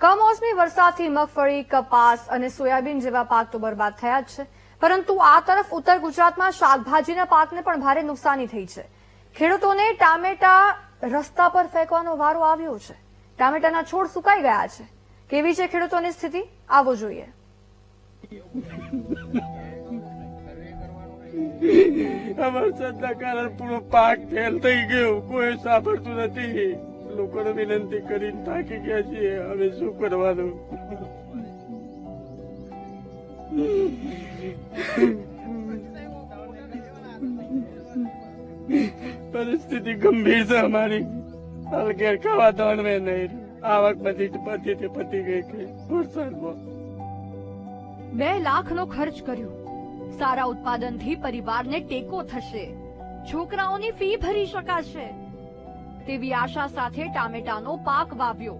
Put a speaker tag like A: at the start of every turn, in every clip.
A: કમોસમી વરસાદથી મગફળી, કપાસ અને સોયાબીન જેવા પાક તો બરબાદ થયા જ છે. પરંતુ આ તરફ ઉત્તર ગુજરાતમાં શાકભાજીના પાકને પણ ભારે નુકસાની થઈ છે. ખેડૂતોને ટામેટા રસ્તા પર ફેંકવાનો વારો આવ્યો છે. ટામેટાના છોડ સુકાઈ ગયા છે. કેવી છે ખેડૂતોની સ્થિતિ? આવો જોઈએ.
B: વરસાદના કારણે પૂરો પાક ફેલ થઈ ગયો. કોઈ સાંભળતું નથી. લોકોને વિનંતી કરીને થાકી ગયા છીએ. હવે શું કરવાનું? પરિસ્થિતિ ગંભીર છે અમારી. હાલ ઘેર ખાવા દોડવે નહીં. આવક બધી પતી તે પતી ગઈ કે વરસાદમાં.
A: બે લાખનો ખર્ચ કર્યો. સારા ઉત્પાદનથી પરિવારને ટેકો થશે. છોકરાઓની ફી ભરી શકાશે. તેવી આશા સાથે ટામેટાનો પાક વાવ્યો.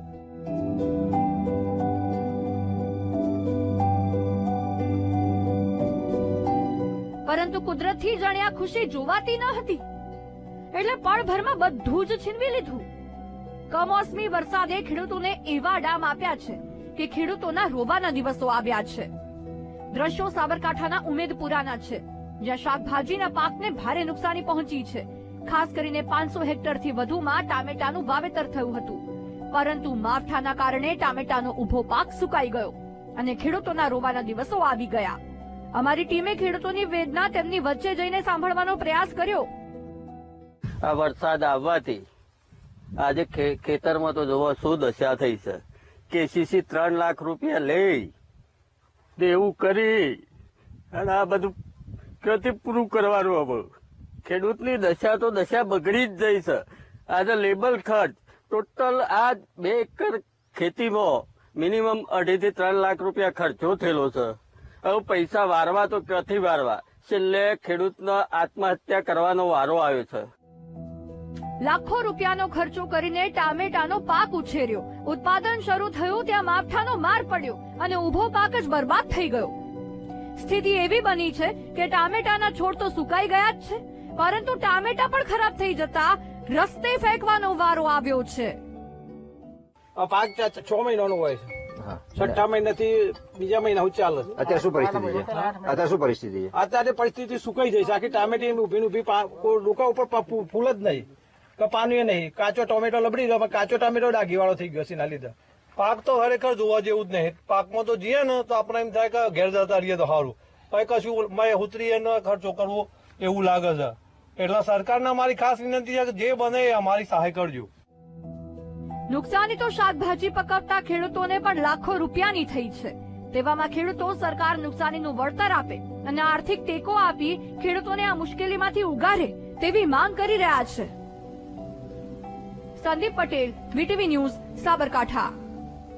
A: પરંતુ કુદરતથી જાણે ખુશી જોવાતી ન હતી. એટલે પળભરમાં બધું જ છીનવી લીધું. કમોસમી વરસાદે ખેડૂતોને એવા ડામ આપ્યા છે કે ખેડૂતોના રોવાના દિવસો આવ્યા છે. દ્રશ્યો સાબરકાંઠાના ઉમેદપુરાના છે, જ્યાં શાકભાજીના પાકને ભારે નુકસાની પહોંચી છે. ખાસ કરીને પાંચસો હેક્ટરથી વધુમાં ટામેટાનું વાવેતર થયું હતું. પરંતુ માવઠાના કારણે ટામેટાનો ઊભો પાક સુકાઈ ગયો અને ખેડૂતોના રોવાના દિવસો આવી ગયા. અમારી ટીમે ખેડૂતોની વેદના તેમની વચ્ચે જઈને સાંભળવાનો પ્રયાસ કર્યો.
B: આ વરસાદ આવવાથી આજે ખેતરમાં તો જોવો શું દશા થઈ છે. કેસીસી ત્રણ લાખ રૂપિયા લઈ દેવું કરી અને આ બધું ક્યાંથી પૂરું કરવાનું હવે? ખેડૂતની દશા તો દશા બગડી જ જઈ છે. આજે લેબલ ખર્ચ ટોટલ આ બે એકર ખેતીમાં મિનિમમ અઢી થી ત્રણ લાખ રૂપિયા ખર્ચો થયેલો છે. હવે પૈસા વારવા તો ક્યાંથી વારવા? છેલ્લે ખેડૂતનો આત્મહત્યા કરવાનો વારો આવ્યો છે.
A: લાખો રૂપિયાનો ખર્ચો કરીને ટામેટાનો પાક ઉછેર્યો. ઉત્પાદન શરૂ થયું ત્યાં માવઠાનો માર પડ્યો અને ઊભો પાક જ બરબાદ થઈ ગયો. સ્થિતિ એવી બની છે કે ટામેટાના છોડ તો સુકાઈ ગયા જ છે. પરંતુ ટામેટા પણ ખરાબ થઈ જતા રસ્તે ફેંકવાનો વારો આવ્યો છે.
C: આ પાક છ મહિનાનો હોય છે. છઠ્ઠા મહિનાથી બીજા મહિના હું ચાલે છે.
D: અત્યારે શું પરિસ્થિતિ છે? અત્યારે શું પરિસ્થિતિ છે?
C: અત્યારે પરિસ્થિતિ સુકાઈ જાય છે. આખી ટામેટી ઊભી ને ઊભી કોઈ ઉપર ફૂલ જ નહીં. કે પાણી નહીં. કાચો ટોમેટો લબડી ગયો પણ કાચો ટામેટો ડાઘી વાળો થઈ ગયો છે એના લીધે. પાક તો ખરેખર જોવા જેવું જ નહીં. પાકમાં તો જઈએ ને તો આપણે એમ થાય કે ઘેર જતા રહીએ તો સારું. કઈ કશું મેં ઉતરીએ એનો ખર્ચો કરવો એવું લાગે છે. એટલે સરકારને અમારી ખાસ વિનંતી છે કે જે બને એ અમારી સહાય કરજો.
A: નુકસાની તો શાકભાજી પકવતા ખેડૂતોને પણ લાખો રૂપિયાની થઈ છે. તેવામાં ખેડૂતો સરકાર નુકસાનીનું વળતર આપે અને આર્થિક ટેકો આપી ખેડૂતોને આ મુશ્કેલીમાંથી ઉગારે તેવી માંગ કરી રહ્યા છે. Sandeep Patel, VTV news, Sabarkantha.